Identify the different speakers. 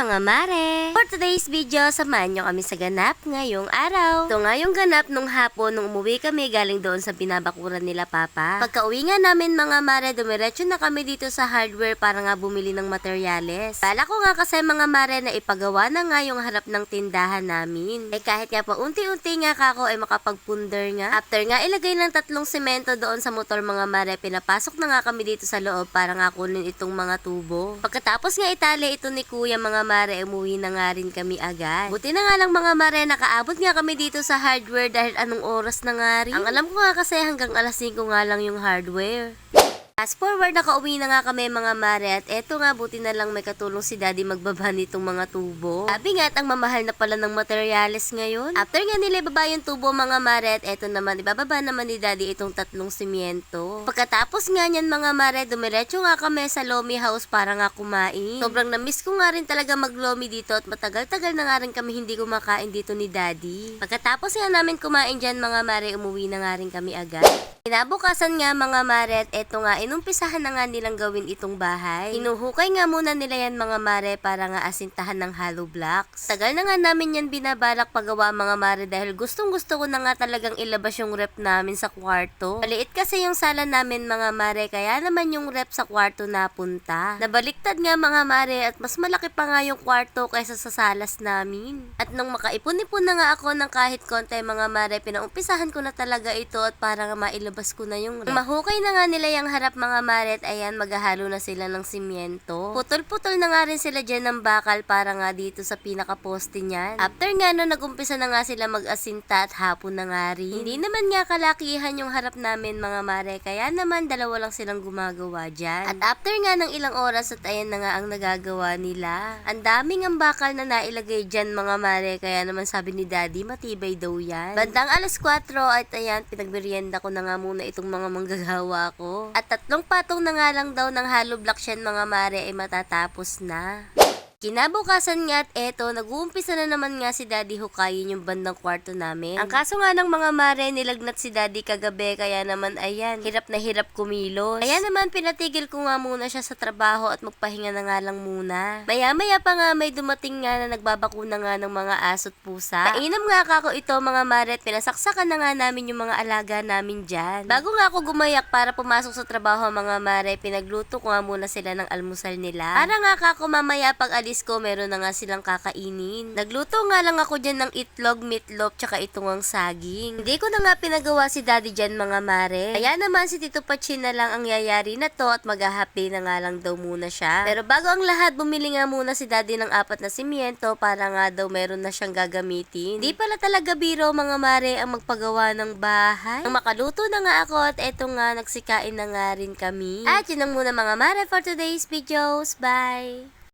Speaker 1: mga mare! For today's video, samahan nyo kami sa ganap ngayong araw. Ito nga yung ganap nung hapon nung umuwi kami galing doon sa binabakuran nila papa. Pagka uwi nga namin mga mare, dumiretso na kami dito sa hardware para nga bumili ng materyales. Bala ko nga kasi mga mare na ipagawa na nga yung harap ng tindahan namin. Eh kahit nga pa unti-unti nga kako ay makapagpunder nga. After nga ilagay ng tatlong semento doon sa motor mga mare, pinapasok na nga kami dito sa loob para nga kunin itong mga tubo. Pagkatapos nga itali ito ni kuya mga mare, umuwi na nga rin kami agad. Buti na nga lang mga mare, nakaabot nga kami dito sa hardware dahil anong oras na nga rin. Ang alam ko nga kasi hanggang alas 5 nga lang yung hardware. Fast forward, nakauwi na nga kami mga mare at eto nga buti na lang may katulong si daddy magbaba nitong mga tubo. Sabi nga at ang mamahal na pala ng materyales ngayon. After nga nila ibaba yung tubo mga mare at eto naman ibababa naman ni daddy itong tatlong simyento. Pagkatapos nga niyan mga mare, dumiretso nga kami sa Lomi House para nga kumain. Sobrang na-miss ko nga rin talaga maglomi dito at matagal-tagal na nga rin kami hindi kumakain dito ni daddy. Pagkatapos nga namin kumain dyan mga mare, umuwi na nga rin kami agad. Kinabukasan nga mga mare at eto nga, inumpisahan na nga nilang gawin itong bahay. Hinuhukay nga muna nila yan mga mare para nga asintahan ng hollow blocks. Tagal na nga namin yan binabalak pagawa mga mare dahil gustong gusto ko na nga talagang ilabas yung rep namin sa kwarto. Maliit kasi yung sala namin mga mare kaya naman yung rep sa kwarto napunta. Nabaliktad nga mga mare at mas malaki pa nga yung kwarto kaysa sa salas namin. At nung makaipon-ipon na nga ako ng kahit konti mga mare, pinaumpisahan ko na talaga ito at para nga mailabas ko na yung rep. Mahukay na nga nila yung harap mga mare at ayan maghahalo na sila ng simyento. Putol-putol na nga rin sila dyan ng bakal para nga dito sa pinaka-poste niyan. After nga no, nagumpisa na nga sila mag-asinta at hapon na nga rin. Hindi naman nga kalakihan yung harap namin mga mare, kaya naman dalawa lang silang gumagawa dyan. At after nga ng ilang oras at ayan na nga ang nagagawa nila. Ang daming ang bakal na nailagay dyan mga mare, kaya naman sabi ni daddy matibay daw yan. Bandang alas 4 at ayan, pinagmerienda ko na nga muna itong mga manggagawa ko. At tatlong patong na nga lang daw ng hollow block yan mga mare ay matatapos na. Kinabukasan nga at eto, nag-uumpisa na naman nga si Daddy hukayin yung bandang kwarto namin. Ang kaso nga ng mga mare, nilagnat si Daddy kagabi, kaya naman ayan, hirap na hirap kumilos. Kaya naman pinatigil ko nga muna siya sa trabaho at magpahinga na nga lang muna. Maya-maya pa nga may dumating nga na nagbabakuna nga ng mga aso't pusa. Painam nga kako ito mga mare at pinasaksakan na nga namin yung mga alaga namin dyan. Bago nga ako gumayak para pumasok sa trabaho mga mare, pinagluto ko nga muna sila ng almusal nila. Para nga kako mamaya pag alis ko, meron na nga silang kakainin. Nagluto nga lang ako dyan ng itlog, meatloaf, tsaka itong ang saging. Hindi ko na nga pinagawa si daddy dyan mga mare. Kaya naman si Tito Pachin na lang ang yayari na to at maghahappy na nga lang daw muna siya. Pero bago ang lahat, bumili nga muna si daddy ng apat na simyento para nga daw meron na siyang gagamitin. Hindi pala talaga biro mga mare ang magpagawa ng bahay. Ang makaluto na nga ako at eto nga nagsikain na nga rin kami. At yun ang muna mga mare for today's videos. Bye!